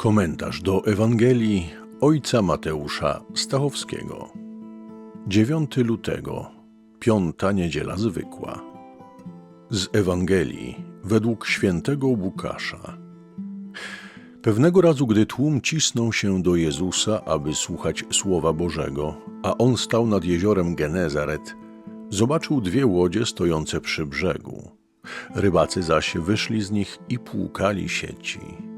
Komentarz do Ewangelii ojca Mateusza Stachowskiego. 9 lutego, piąta niedziela zwykła. Z Ewangelii według świętego Łukasza. Pewnego razu, gdy tłum cisnął się do Jezusa, aby słuchać Słowa Bożego, a on stał nad jeziorem Genezaret, zobaczył dwie łodzie stojące przy brzegu. Rybacy zaś wyszli z nich i płukali sieci.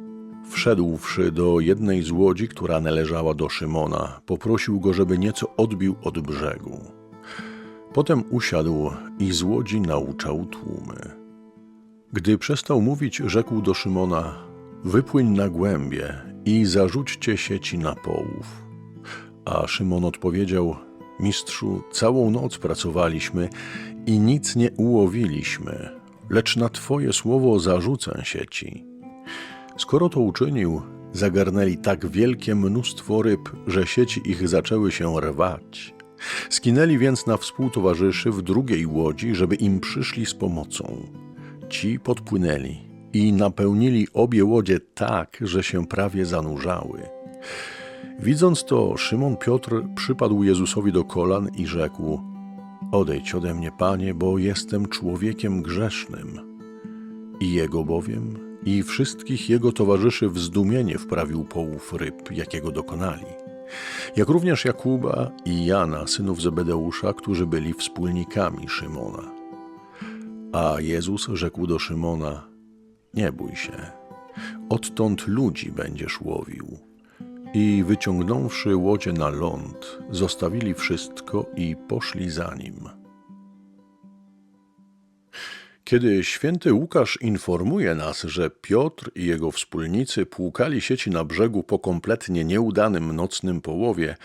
Wszedłszy do jednej z łodzi, która należała do Szymona, poprosił go, żeby nieco odbił od brzegu. Potem usiadł i z łodzi nauczał tłumy. Gdy przestał mówić, rzekł do Szymona: Wypłyń na głębie i zarzućcie sieci na połów. A Szymon odpowiedział: Mistrzu, całą noc pracowaliśmy i nic nie ułowiliśmy, lecz na Twoje słowo zarzucę sieci. Skoro to uczynił, zagarnęli tak wielkie mnóstwo ryb, że sieci ich zaczęły się rwać. Skinęli więc na współtowarzyszy w drugiej łodzi, żeby im przyszli z pomocą. Ci podpłynęli i napełnili obie łodzie tak, że się prawie zanurzały. Widząc to, Szymon Piotr przypadł Jezusowi do kolan i rzekł: Odejdź ode mnie, panie, bo jestem człowiekiem grzesznym. I jego bowiem i wszystkich jego towarzyszy w zdumienie wprawił połów ryb, jakiego dokonali. Jak również Jakuba i Jana, synów Zebedeusza, którzy byli wspólnikami Szymona. A Jezus rzekł do Szymona: Nie bój się, odtąd ludzi będziesz łowił. I wyciągnąwszy łodzie na ląd, zostawili wszystko i poszli za nim. Kiedy święty Łukasz informuje nas, że Piotr i jego wspólnicy płukali sieci na brzegu po kompletnie nieudanym nocnym połowie,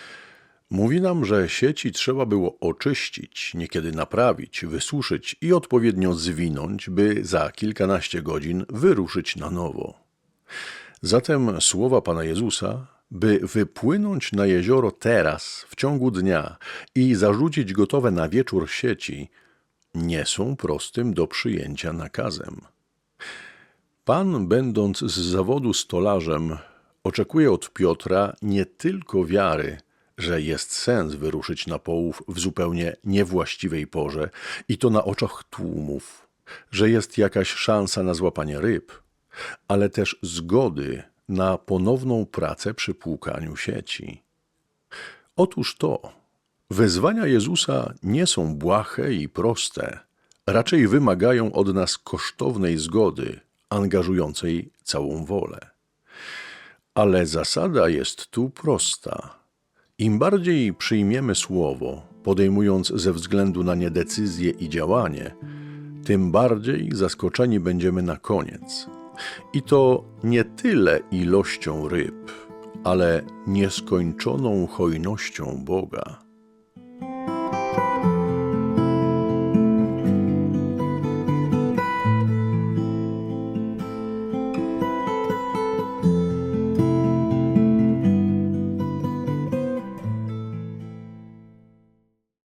mówi nam, że sieci trzeba było oczyścić, niekiedy naprawić, wysuszyć i odpowiednio zwinąć, by za kilkanaście godzin wyruszyć na nowo. Zatem słowa Pana Jezusa, by wypłynąć na jezioro teraz, w ciągu dnia i zarzucić gotowe na wieczór sieci, nie są prostym do przyjęcia nakazem. Pan, będąc z zawodu stolarzem, oczekuje od Piotra nie tylko wiary, że jest sens wyruszyć na połów w zupełnie niewłaściwej porze i to na oczach tłumów, że jest jakaś szansa na złapanie ryb, ale też zgody na ponowną pracę przy płukaniu sieci. Otóż to, wezwania Jezusa nie są błahe i proste, raczej wymagają od nas kosztownej zgody, angażującej całą wolę. Ale zasada jest tu prosta. Im bardziej przyjmiemy słowo, podejmując ze względu na nie decyzje i działanie, tym bardziej zaskoczeni będziemy na koniec. I to nie tyle ilością ryb, ale nieskończoną hojnością Boga.